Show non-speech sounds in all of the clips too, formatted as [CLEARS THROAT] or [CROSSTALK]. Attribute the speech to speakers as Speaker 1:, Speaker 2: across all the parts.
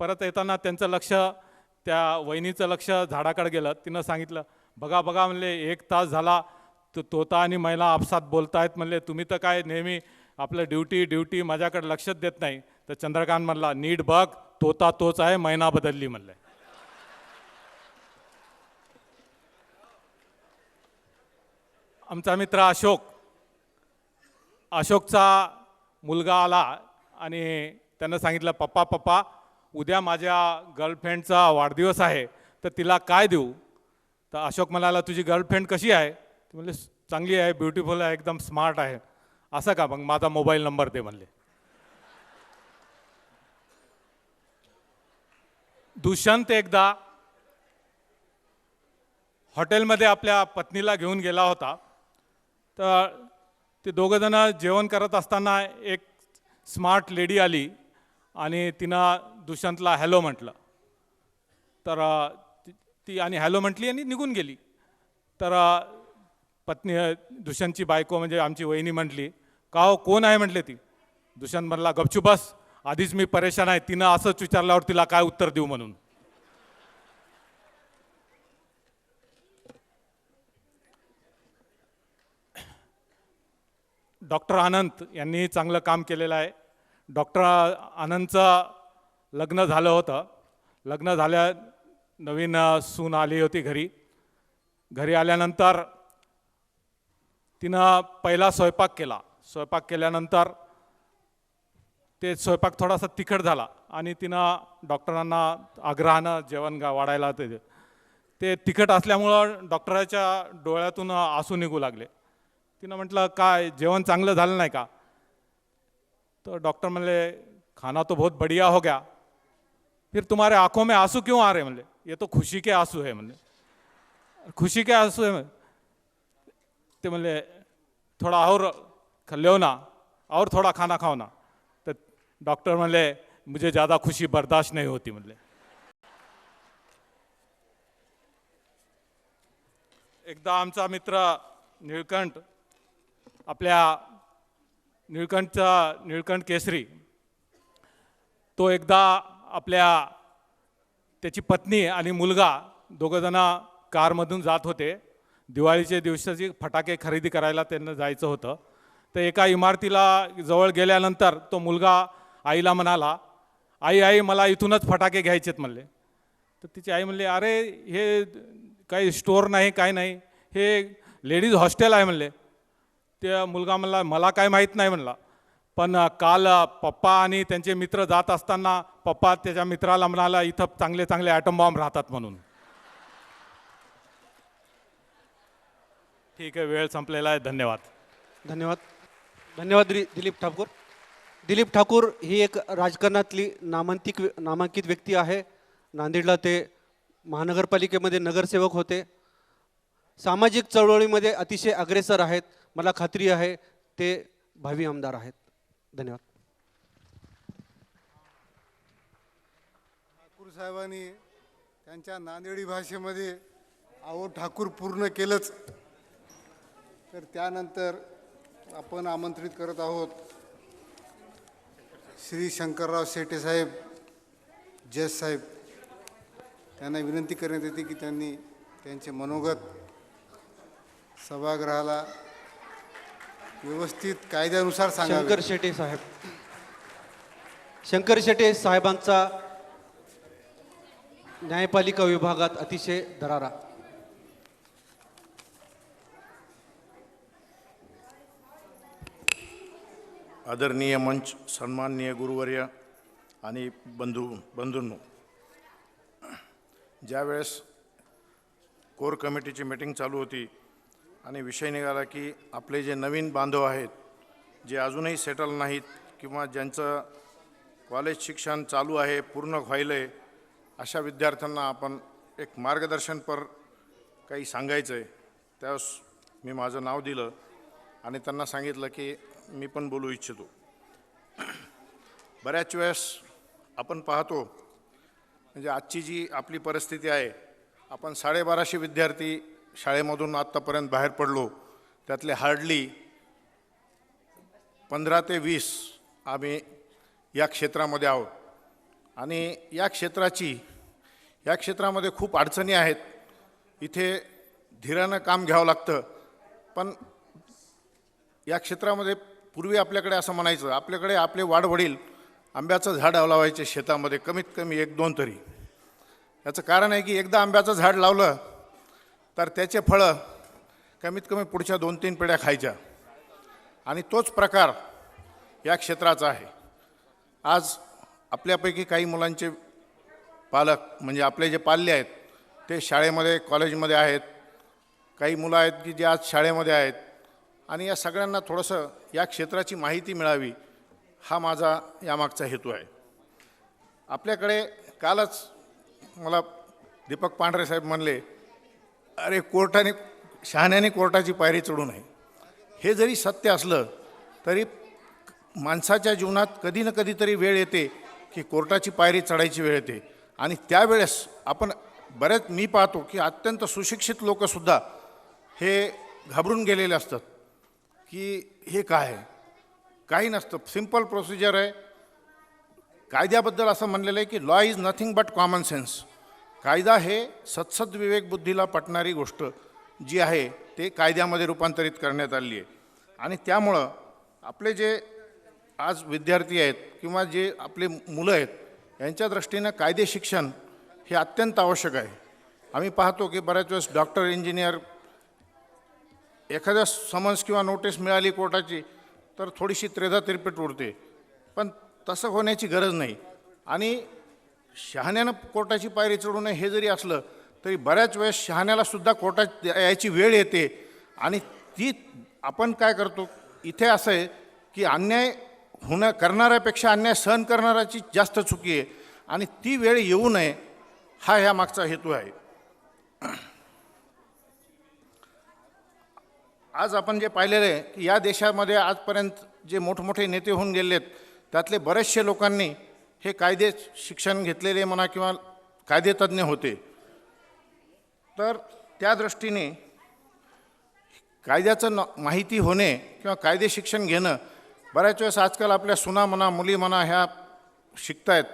Speaker 1: परत येताना त्यांचं लक्ष त्या वहिनीचं लक्ष झाडाकडे गेलं. तिनं सांगितलं बघा बघा म्हणले एक तास झाला तो तोता आणि महिला आपसात बोलतायत म्हणले तुम्ही तर काय नेहमी आपलं ड्युटी ड्युटी माझ्याकडे लक्षच देत नाही. तर चंद्रकांत म्हणला नीट बघ तोता तोच आहे मैना बदलली म्हणले. आमचा मित्र अशोक अशोकचा मुलगा आला आणि त्यानं सांगितलं पप्पा पप्पा उद्या माझ्या गर्लफ्रेंडचा वाढदिवस आहे तर तिला काय देऊ? तर अशोक म्हणाला तुझी गर्लफ्रेंड कशी आहे? ती म्हणले चांगली आहे ब्युटिफुल आहे एकदम स्मार्ट आहे. असं का? मग माझा मोबाईल नंबर दे म्हणले. दुष्यंत एकदा हॉटेलमध्ये आपल्या पत्नीला घेऊन गेला होता. तर ते दोघंजणं जेवण करत असताना एक स्मार्ट लेडी आली. आणि तिनं दुष्यंतला हॅलो म्हटलं. तर ती- आणि हॅलो म्हटली आणि निघून गेली. तर पत्नी दुष्यंतची बायको म्हणजे आमची वहिनी म्हटली का हो कोण आहे? म्हटले ती. दुष्यंत म्हणला गपचूप बस आधीच मी परेशान आहे. तिनं असंच विचारल्यावर तिला काय उत्तर देऊ म्हणून. डॉक्टर आनंद यांनी चांगलं काम केलेलं आहे. डॉक्टर आनंदचं लग्न झालं होतं. लग्न झाल्या नवीन सून आली होती घरी. घरी आल्यानंतर तिनं पहिला स्वयंपाक केला. स्वयंपाक केल्यानंतर ते स्वयंपाक थोडासा तिखट झाला आणि तिनं डॉक्टरांना आग्रहानं जेवण गा वाढायला ते ते तिखट असल्यामुळं डॉक्टराच्या डोळ्यातून आसू निघू लागले. तिनं म्हटलं काय जेवण चांगलं झालं नाही का? तो डॉक्टर मले खाना तो बहुत बढ़िया हो गया। फिर तुम्हारे आंखों में आंसू क्यों आ रहे? हैं ये तो खुशी के आंसू है। मले खुशी के आंसू है? ते मले थोडा और लो ना और थोड़ा खाना खाओ ना। तो डॉक्टर मले मुझे ज़्यादा खुशी बर्दाश्त नहीं होती। मले एकदा आमचा मित्र निळकंठ आपल्या निळकंठचा निळकंठ केसरी. तो एकदा आपल्या त्याची पत्नी आणि मुलगा दोघंजणं कारमधून जात होते. दिवाळीच्या दिवसाची फटाके खरेदी करायला त्यांना जायचं होतं. तर एका इमारतीला जवळ गेल्यानंतर तो मुलगा आईला म्हणाला आई आई मला इथूनच फटाके घ्यायचेत म्हणले. तर तिची आई म्हणली अरे हे काही स्टोअर नाही काय नाही. हे लेडीज हॉस्टेल आहे म्हणले. त्या मुलगा म्हणला मला काय माहीत नाही म्हणला. पण काल पप्पा आणि त्यांचे मित्र जात असताना पप्पा त्याच्या मित्राला म्हणाला इथं चांगले चांगले ॲटम बॉम्ब राहतात म्हणून. ठीक आहे वेळ संपलेला आहे. धन्यवाद.
Speaker 2: धन्यवाद. धन्यवाद दिलीप ठाकूर. दिलीप ठाकूर ही एक राजकारणातली नामांतिक नामांकित व्यक्ती आहे. नांदेडला ते महानगरपालिकेमध्ये नगरसेवक होते. सामाजिक चळवळीमध्ये अतिशय अग्रेसर आहेत. मला खात्री आहे ते भावी आमदार आहेत. धन्यवाद.
Speaker 3: ठाकूर साहेबांनी त्यांच्या नांदेडी भाषेमध्ये आहो ठाकूर पूर्ण केलंच. तर त्यानंतर आपण आमंत्रित करत आहोत श्री शंकरराव शेटे साहेब जज साहेब. त्यांना विनंती करण्यात येते की त्यांनी त्यांचे मनोगत सभागृहाला व्यवस्थित कायद्यानुसार
Speaker 2: शंकर शेटे साहेब. शंकर शेटे साहेबांचा न्यायपालिका विभागात अतिशय दरारा.
Speaker 4: आदरणीय मंच सन्माननीय गुरुवर्य आणि बंधू बंधूंनो. ज्यावेळेस कोर कमिटीची मीटिंग चालू होती आणि विषय निघाला की आपले जे नवीन बांधव आहेत जे अजूनही सेटल नाहीत किंवा ज्यांचं कॉलेज शिक्षण चालू आहे पूर्ण व्हायलं आहे अशा विद्यार्थ्यांना आपण एक मार्गदर्शनपर काही सांगायचं आहे त्यावेळेस मी माझं नाव दिलं आणि त्यांना सांगितलं की मी पण बोलू इच्छितो. बऱ्याच वेळेस आपण पाहतो म्हणजे आजची जी आपली परिस्थिती आहे आपण साडेबाराशे विद्यार्थी शाळेमधून आत्तापर्यंत बाहेर पडलो त्यातले हार्डली पंधरा ते वीस आम्ही या क्षेत्रामध्ये आहोत. आणि या क्षेत्राची या क्षेत्रामध्ये खूप अडचणी आहेत. इथे धीरानं काम घ्यावं लागतं. पण या क्षेत्रामध्ये पूर्वी आपल्याकडे असं म्हणायचं आपल्याकडे आपले वाढवडील आंब्याचं झाड लावायचे शेतामध्ये कमीत कमी एक दोन तरी. याचं कारण आहे की एकदा आंब्याचं झाड लावलं तर त्याचे फळं कमीत कमी पुढच्या दोन तीन पिढ्या खायच्या. आणि तोच प्रकार या क्षेत्राचा आहे. आज आपल्यापैकी काही मुलांचे पालक म्हणजे आपले जे पाल्य आहेत ते शाळेमध्ये कॉलेजमध्ये आहेत. काही मुलं आहेत की जे आज शाळेमध्ये आहेत. आणि या सगळ्यांना थोडंसं या क्षेत्राची माहिती मिळावी हा माझा यामागचा हेतू आहे. आपल्याकडे कालच मला दीपक पांढरे साहेब म्हणले अरे कोर्टाने शहाण्याने कोर्टाची पायरी चढू नये. हे जरी सत्य असलं तरी माणसाच्या जीवनात कधी ना कधीतरी वेळ येते की कोर्टाची पायरी चढायची वेळ येते. आणि त्यावेळेस आपण बरेच मी पाहतो की अत्यंत सुशिक्षित लोकंसुद्धा हे घाबरून गेलेले असतात की हे काय आहे? काही नसतं. सिंपल प्रोसिजर आहे. कायद्याबद्दल असं म्हणलेलं आहे की law is nothing but common sense कायदा हे सत्सद विवेक बुद्धीला पटणारी गोष्ट जी आहे ते कायद्यामध्ये रूपांतरित करण्यात आली आहे. आणि त्यामुळं आपले जे आज विद्यार्थी आहेत किंवा जे आपले मुलं आहेत यांच्या दृष्टीनं कायदे शिक्षण हे अत्यंत आवश्यक आहे. आम्ही पाहतो की बऱ्याच वेळेस डॉक्टर इंजिनियर एखाद्या समन्स किंवा नोटीस मिळाली कोर्टाची तर थोडीशी त्रेधा तिरपीट उडते पण तसं होण्याची गरज नाही. आणि शहाण्यानं कोर्टाची पायरी चढू नये हे जरी असलं तरी बऱ्याच वेळेस शहाण्याला सुद्धा कोर्टात यायची वेळ येते. आणि ती आपण काय करतो इथे असं आहे की अन्याय होणं करणाऱ्यापेक्षा अन्याय सहन करणाऱ्याची जास्त चुकी आहे. आणि ती वेळ येऊ नये हा ह्या मागचा हेतू आहे. आज आपण जे पाहिलेलं आहे की या देशामध्ये आजपर्यंत जे मोठमोठे नेते होऊन गेले आहेत त्यातले बरेचसे लोकांनी हे कायदे शिक्षण घेतलेले म्हणा किंवा कायदेतज्ज्ञ होते. तर त्या दृष्टीने कायद्याचं न माहिती होणे किंवा कायदे शिक्षण घेणं बऱ्याच वेळेस आजकाल आपल्या सुना म्हणा मुली म्हणा ह्या शिकतायत.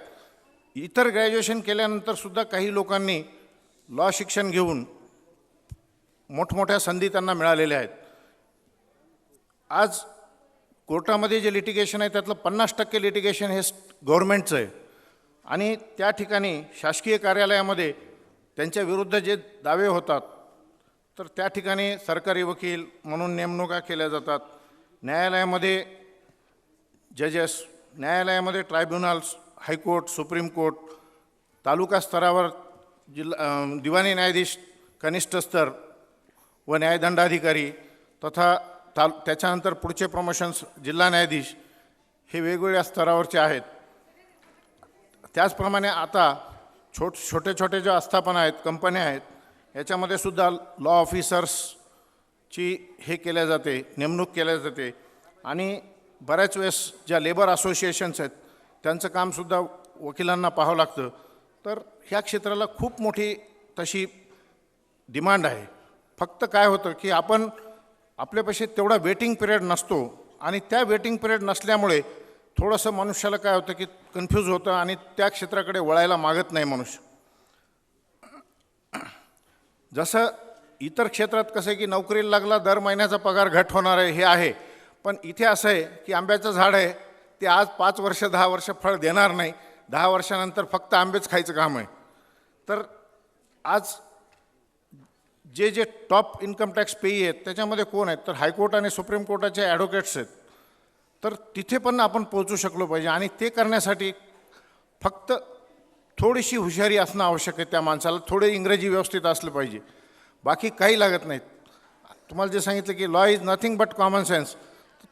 Speaker 4: इतर ग्रॅज्युएशन केल्यानंतर सुद्धा काही लोकांनी लॉ शिक्षण घेऊन मोठमोठ्या संधी त्यांना मिळालेल्या आहेत. आज कोर्टामध्ये जे लिटिगेशन आहे त्यातलं पन्नास टक्के लिटिगेशन हे गव्हर्मेंटचं आहे. आणि त्या ठिकाणी शासकीय कार्यालयामध्ये त्यांच्या विरुद्ध जे दावे होतात तर त्या ठिकाणी सरकारी वकील म्हणून नेमणुका केल्या जातात. न्यायालयामध्ये जजेस न्यायालयामध्ये tribunals high court supreme court taluka स्तरावर जिल्हा दिवाणी न्यायाधीश कनिष्ठ स्तर व न्यायदंडाधिकारी तथा ताल त्याच्यानंतर पुढचे प्रमोशन्स जिल्हा न्यायाधीश हे वेगवेगळ्या स्तरावरचे आहेत. त्याचप्रमाणे आता छोट छोटे छोटे ज्या आस्थापना आहेत कंपन्या आहेत याच्यामध्ये सुद्धा लॉ ऑफिसर्सची हे केल्या जाते नेमणूक केल्या जाते. आणि बऱ्याच वेळेस ज्या लेबर असोसिएशन्स आहेत त्यांचं कामसुद्धा वकिलांना पाहावं लागतं. तर ह्या क्षेत्राला खूप मोठी तशी डिमांड आहे. फक्त काय होतं की आपण आपल्यापाशी तेवढा वेटिंग पिरियड नसतो. आणि त्या वेटिंग पिरियड नसल्यामुळे थोडंसं मनुष्याला काय होतं की कन्फ्यूज होतं आणि त्या क्षेत्राकडे वळायला मागत नाही मनुष्य. जसं इतर क्षेत्रात कसं आहे की नोकरीला लागला दर महिन्याचा पगार घट होणार आहे हे आहे. पण इथे असं आहे की आंब्याचं झाड आहे ते आज पाच वर्ष दहा वर्ष फळ देणार नाही. दहा वर्षानंतर फक्त आंबेच खायचं काम आहे. तर आज जे जे टॉप इन्कम टॅक्स पेई आहेत त्याच्यामध्ये कोण आहेत? तर हायकोर्ट आणि सुप्रीम कोर्टाचे ॲडव्होकेट्स आहेत. तर तिथे पण आपण पोहोचू शकलो पाहिजे आणि ते करण्यासाठी फक्त थोडीशी हुशारी असणं आवश्यक आहे त्या माणसाला. थोडे इंग्रजी व्यवस्थित असलं पाहिजे. बाकी काही लागत नाहीत. तुम्हाला जे सांगितलं की law is nothing but common sense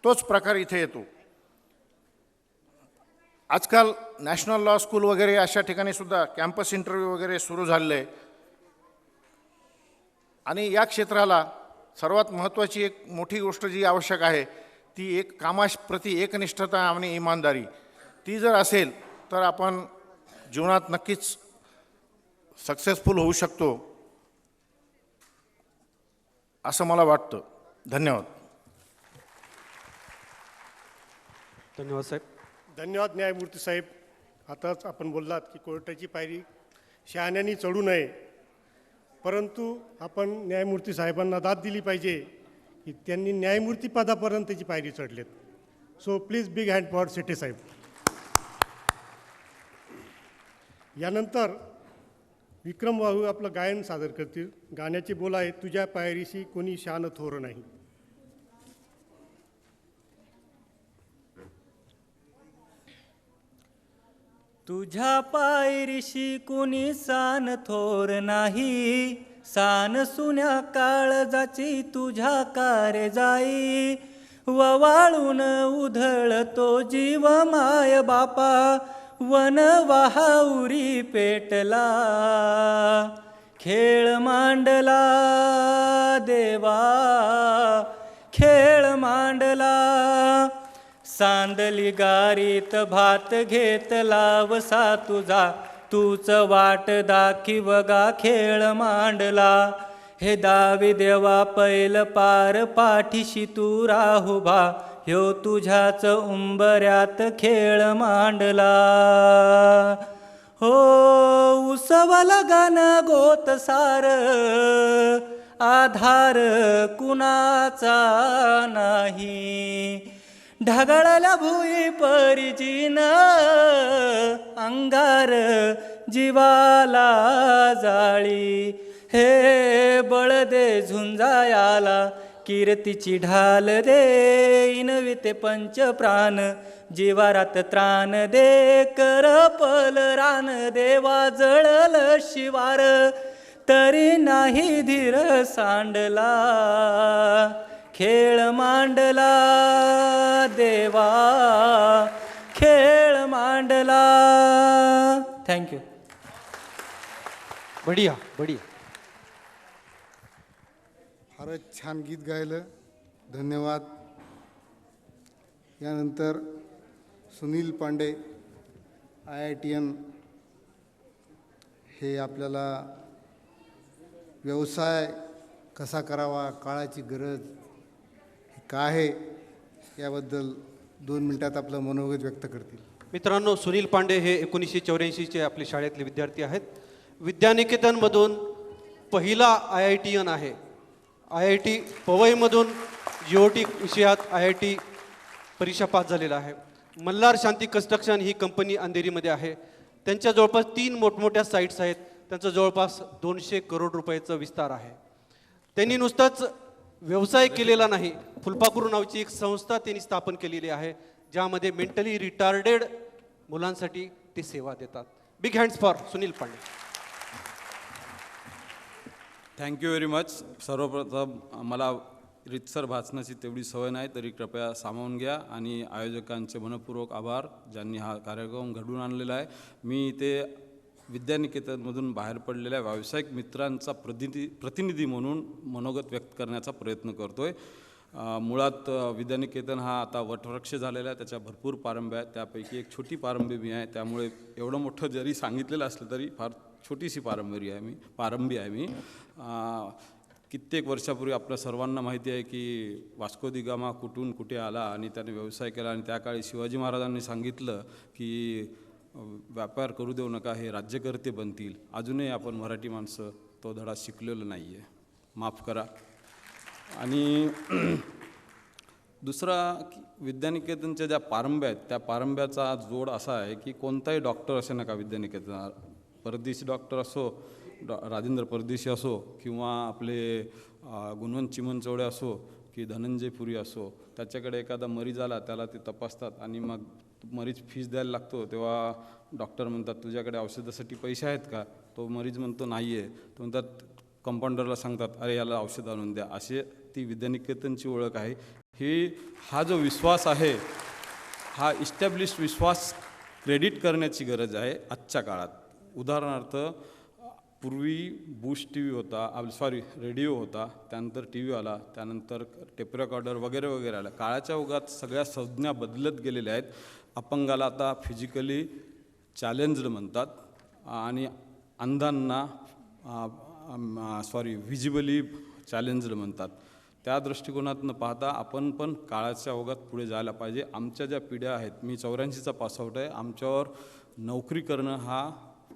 Speaker 4: तोच प्रकार इथे येतो. आजकाल नॅशनल लॉ स्कूल वगैरे अशा ठिकाणी सुद्धा कॅम्पस इंटरव्ह्यू वगैरे सुरू झालेलं आहे. आणि या क्षेत्राला सर्वात महत्त्वाची एक मोठी गोष्ट जी आवश्यक आहे ती एक कामाप्रती एकनिष्ठता आणि इमानदारी. ती जर असेल तर आपण जीवनात नक्कीच सक्सेसफुल होऊ शकतो असं मला वाटतं. धन्यवाद.
Speaker 2: धन्यवाद साहेब.
Speaker 5: धन्यवाद न्यायमूर्ती साहेब. आताच आपण बोललात की कोर्टाची पायरी शहाण्यानी चढू नये. परंतु आपण न्यायमूर्ती साहेबांना दाद दिली पाहिजे की त्यांनी न्यायमूर्ती पदापर्यंतची पायरी चढलेत. So please big hand for city साहेब. यानंतर विक्रम वाहू आपलं गायन सादर करतील. गाण्याचे बोल आहे तुझ्या पायरीशी कोणी शान थोर नाही.
Speaker 6: तुझ्या पायरीशी कुणी सान थोर नाही. सान सुन्या काळजाची तुझ्या कारे जाई. ववाळून उधळतो जीव माय बापा. वन वाहाउरी पेटला. खेळ मांडला देवा. खेळ मांडला. सांदली गारीत भात घेत लावसा तुझा. तूच वाट दाखी गा खेळ मांडला. हे दावी देवा पैल पार पाठीशी तू राहुभा ह्यो तुझ्याच उंबऱ्यात खेळ मांडला. हो उसवला गान गोत सार. आधार कुणाचा नाही. ढगाळल्या भुई परिजीन अंगार जीवाला जाळी. हे बळदे झुंजायाला कीर्तीची ढाल दे. इनविते पंच प्राण जीवारात त्राण दे. कर पल रान देवा जळल शिवार. तरी नाही धीर सांडला. खेळ मांडला देवा खेळ मांडला. थँक्यू
Speaker 2: बढिया बढिया।
Speaker 3: फारच छान गीत गायलं. धन्यवाद. यानंतर Sunil Pande I I T N. हे आपल्याला व्यवसाय कसा करावा काळाची गरज का काय आहे याबद्दल दोन मिनटात आपलं मनोगत व्यक्त करतील.
Speaker 2: मित्रांनो सुनील पांडे हे एकोणीसशे चौऱ्याऐंशीचे आपले शाळेतले विद्यार्थी आहेत. विद्यानिकेतनमधून पहिला आय आय टी एन आहे. आय आय टी पवईमधून जी ओ टी विषयात आय आय टी परीक्षा पास झालेला आहे. मल्हार शांती कन्स्ट्रक्शन ही कंपनी अंधेरीमध्ये आहे. त्यांच्या जवळपास तीन मोठमोठ्या साईट्स आहेत. त्यांचा जवळपास दोनशे करोड रुपयाचा विस्तार आहे. त्यांनी नुसतंच व्यवसाय केलेला नाही. फुलपाखरू नावाची एक संस्था त्यांनी स्थापन केलेली आहे ज्यामध्ये मेंटली रिटार्डेड मुलांसाठी ते सेवा देतात. Big hands for Sunil Pandey.
Speaker 7: Thank you very much सर्वप्रथम मला रितसर भासण्याची तेवढी सवय नाही तरी कृपया सामावून घ्या आणि आयोजकांचे मनपूर्वक आभार ज्यांनी हा कार्यक्रम घडवून आणलेला आहे. मी इथे विद्यानिकेतनमधून बाहेर पडलेल्या व्यावसायिक मित्रांचा प्रतिनिधी प्रतिनिधी म्हणून मनोगत व्यक्त करण्याचा प्रयत्न करतो आहे मुळात विद्यानिकेतन हा आता वटवृक्ष झालेला आहे त्याच्या भरपूर पारंब्या आहेत त्यापैकी एक छोटी पारंबी मी आहे. त्यामुळे एवढं मोठं जरी सांगितलेलं असलं तरी फार छोटीशी पारंबरी आहे मी पारंबी आहे मी. कित्येक वर्षापूर्वी आपल्या सर्वांना माहिती आहे की वास्को दिगामा कुठून कुठे आला आणि त्याने व्यवसाय केला आणि त्या काळी शिवाजी महाराजांनी सांगितलं की व्यापार करू देऊ नका हे राज्यकर्ते बनतील. अजूनही आपण मराठी माणसं तो धडा शिकलेलो नाही आहे माफ करा. आणि [CLEARS THROAT] दुसरा की विद्यानिकेतनच्या ज्या पारंब्या आहेत त्या पारंब्याचा जोड असा आहे की कोणताही डॉक्टर असे नका विद्यानिकेतन. परदेशी डॉक्टर असो डॉ राजेंद्र परदेशी असो किंवा आपले गुणवंत चिमन चिमनचौडे असो की धनंजय पुरी असो त्याच्याकडे एखादा मरीज आला त्याला ते तपासतात आणि मग मरीज फीस द्यायला लागतो तेव्हा डॉक्टर म्हणतात तुझ्याकडे औषधासाठी पैसे आहेत का? तो मरीज म्हणतो नाही आहे तो म्हणतात कंपाऊंडरला सांगतात अरे याला औषध आणून द्या. असे ती विद्यानिकेतनची ओळख आहे. ही हा जो विश्वास आहे हा इस्टॅब्लिश विश्वास क्रेडिट करण्याची गरज आहे आजच्या काळात. उदाहरणार्थ पूर्वी बुश टी व्ही होता सॉरी रेडिओ होता त्यानंतर टी व्ही आला त्यानंतर टेप रेकॉर्डर वगैरे वगैरे आला. काळाच्या ओघात सगळ्या संज्ञा बदलत गेलेल्या आहेत. अपंगाला आता फिजिकली चॅलेंज्ड म्हणतात. आणि अंधांना सॉरी व्हिजिबली चॅलेंज्ड म्हणतात. त्या दृष्टिकोनातून पाहता आपण पण काळाच्या ओघात पुढे जायला पाहिजे. आमच्या ज्या पिढ्या आहेत मी चौऱ्याऐंशीचा पासआउट आहे. आमच्यावर नोकरी करणं हा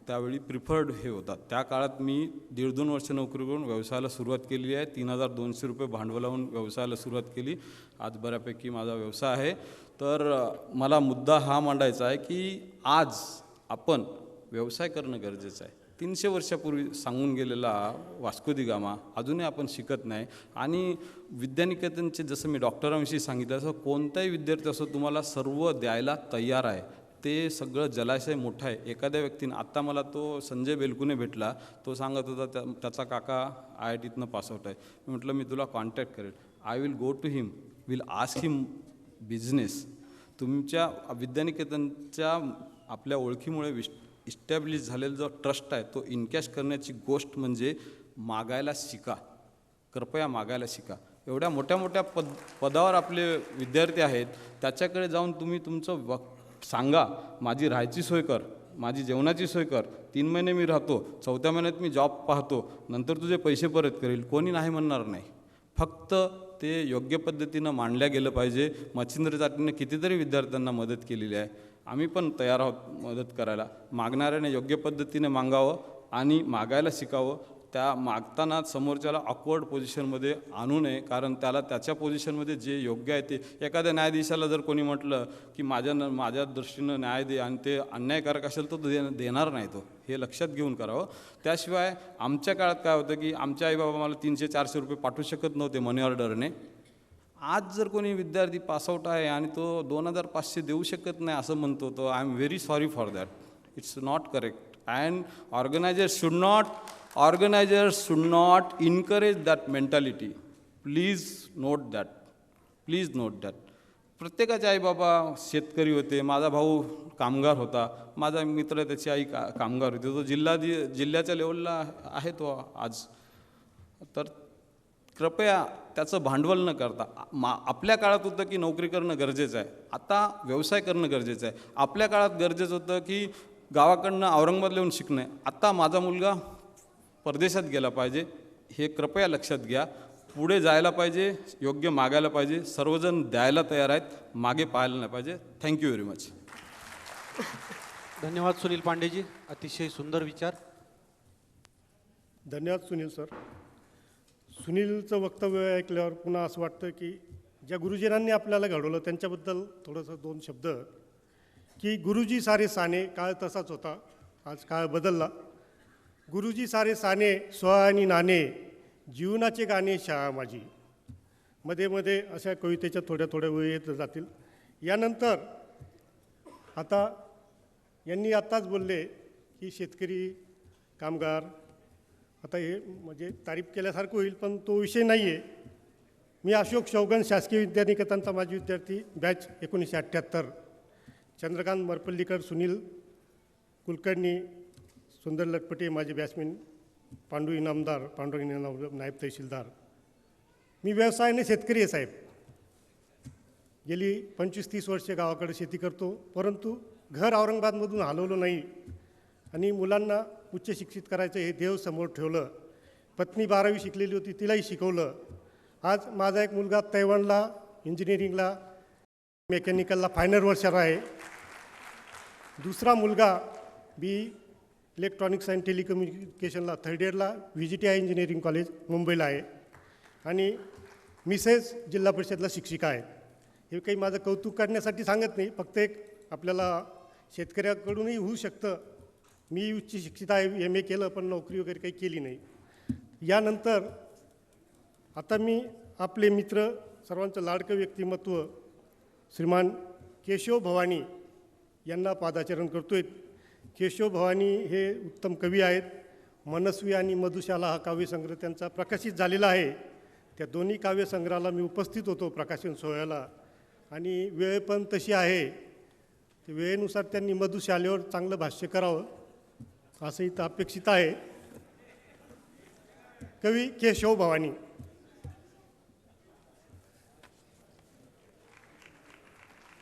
Speaker 7: त्यावेळी प्रिफर्ड हे होतात. त्या काळात मी दीड दोन वर्ष नोकरी करून व्यवसायाला सुरुवात केली आहे. तीन हजार दोनशे रुपये भांडवलावून व्यवसायाला सुरुवात केली. आज बऱ्यापैकी माझा व्यवसाय आहे. तर मला मुद्दा हा मांडायचा आहे की आज आपण व्यवसाय करणं गरजेचं आहे. तीनशे वर्षापूर्वी सांगून गेलेला वास्को दि गामा अजूनही आपण शिकत नाही. आणि विद्यानिकेतनचे जसं मी डॉक्टरांविषयी सांगितलं असं कोणताही विद्यार्थी असो तुम्हाला सर्व द्यायला तयार आहे. ते सगळं जलाशय मोठं आहे. एखाद्या व्यक्तीनं आत्ता मला तो संजय बेलकुने भेटला तो सांगत होता त्या त्याचा काका आय आय टीतनं पासआउट आहे. मी म्हटलं मी तुला कॉन्टॅक्ट करेल. I will go to him will ask him business तुमच्या विद्यानिकेतनच्या आपल्या ओळखीमुळे विश इस्टॅब्लिश झालेला जो ट्रस्ट आहे तो इनकॅश करण्याची गोष्ट म्हणजे मागायला शिका. कृपया मागायला शिका. एवढ्या मोठ्या मोठ्या पद पदावर आपले विद्यार्थी आहेत त्याच्याकडे जाऊन तुम्ही तुमचं वक सांगा माझी राहायची सोय कर माझी जेवणाची सोय कर. तीन महिने मी राहतो चौथ्या महिन्यात मी जॉब पाहतो नंतर तुझे पैसे परत करेल. कोणी नाही म्हणणार नाही. फक्त ते योग्य पद्धतीनं मांडल्या गेलं पाहिजे. मच्छिंद्र चाटीने कितीतरी विद्यार्थ्यांना मदत केलेली आहे. आम्ही पण तयार आहोत मदत करायला. मागणाऱ्याने योग्य पद्धतीने मागावं आणि मागायला शिकावं. त्या मागताना समोरच्याला ऑकवर्ड पोझिशनमध्ये आणू नये कारण त्याला त्याच्या पोझिशनमध्ये जे योग्य आहे ते. एखाद्या न्यायाधीशाला जर कोणी म्हटलं की माझ्या न माझ्या दृष्टीनं न्याय दे आणि ते अन्यायकारक असेल तर तो दे देणार नाही तो. हे लक्षात घेऊन करावं. त्याशिवाय आमच्या काळात काय होतं की आमच्या आईबाबा मला तीनशे चारशे रुपये पाठवू शकत नव्हते मनी ऑर्डरने आज जर कोणी विद्यार्थी पासआउट आहे आणि तो दोन हजार पाचशे देऊ शकत नाही असं म्हणतो तो I am very sorry for that it's not correct and organizer should not organizers should not encourage that mentality please note that please note that प्रत्येकाचे आई बाबा शेतकरी होते माझा भाऊ कामगार होता माझा मित्र त्याची आई का कामगार होती. तो जिल्हा जिल्ह्याच्या लेवलला आहे तो आज. तर कृपया त्याचं भांडवल न करता मा आपल्या काळात होतं की नोकरी करणं गरजेचं आहे. आता व्यवसाय करणं गरजेचं आहे. आपल्या काळात गरजेचं होतं की गावाकडनं औरंगाबाद येऊन शिकणं आहे. आता माझा मुलगा परदेशात गेला पाहिजे. हे कृपया लक्षात घ्या. पुढे जायला पाहिजे योग्य मागायला पाहिजे. सर्वजण द्यायला तयार आहेत मागे पाहायला नाही पाहिजे. थँक्यू व्हेरी मच
Speaker 2: धन्यवाद सुनील पांडेजी. अतिशय सुंदर विचार.
Speaker 5: धन्यवाद सुनील सर. सुनीलचं वक्तव्य ऐकल्यावर पुन्हा असं वाटतं की ज्या गुरुजींनी आपल्याला घडवलं त्यांच्याबद्दल थोडंसं दोन शब्द. की गुरुजी सारे साने काळ तसाच होता. आज काळ बदलला. गुरुजी सारे साने स्व आणि नाणे जीवनाचे गाणे शाळा माझी. मध्ये मध्ये अशा कवितेच्या थोड्या थोड्या वेळ येत जातील. यानंतर आता यांनी आत्ताच बोलले की शेतकरी कामगार आता हे म्हणजे तारीफ केल्यासारखं होईल पण तो विषय नाही आहे मी अशोक शौगन शासकीय विद्यानिकेतनचा माजी विद्यार्थी बॅच एकोणीसशे अठ्ठ्याहत्तर. चंद्रकांत मरपल्लीकर सुनील कुलकर्णी सुंदर लटपटे माझे बॅट्समॅन पांडू इनामदार पांडू इनाम नायब तहसीलदार. मी व्यवसायाने शेतकरी आहे साहेब. गेली पंचवीस तीस वर्षे गावाकडे शेती करतो परंतु घर औरंगाबादमधून हलवलं नाही. आणि मुलांना उच्च शिक्षित करायचं हे देव समोर ठेवलं. पत्नी बारावी शिकलेली होती तिलाही शिकवलं. आज माझा एक मुलगा तैवानला इंजिनिअरिंगला मेकॅनिकलला फायनल वर्षाला आहे. दुसरा मुलगा बी इलेक्ट्रॉनिक्स अँड टेलिकम्युनिकेशनला थर्ड इयरला V J T I engineering college मुंबईला आहे. आणि मिसेस जिल्हा परिषदला शिक्षिका आहे. हे काही माझं कौतुक करण्यासाठी सांगत नाही फक्त एक आपल्याला शेतकऱ्याकडूनही होऊ शकतं. मी उच्च शिक्षित आहे एम ए केलं पण नोकरी वगैरे काही केली नाही. यानंतर आता मी आपले मित्र सर्वांचं लाडकं व्यक्तिमत्व श्रीमान केशव भवानी यांना पादाचरण करतो आहे केशव भवानी हे उत्तम कवी आहेत. मनस्वी आणि मधुशाला हा काव्यसंग्रह त्यांचा प्रकाशित झालेला आहे. त्या दोन्ही काव्यसंग्रहाला मी उपस्थित होतो प्रकाशन सोहळ्याला. आणि वेळ पण तशी आहे. ते वेळेनुसार त्यांनी मधुशालेवर चांगलं भाष्य करावं असं इथं अपेक्षित आहे. कवी केशव भवानी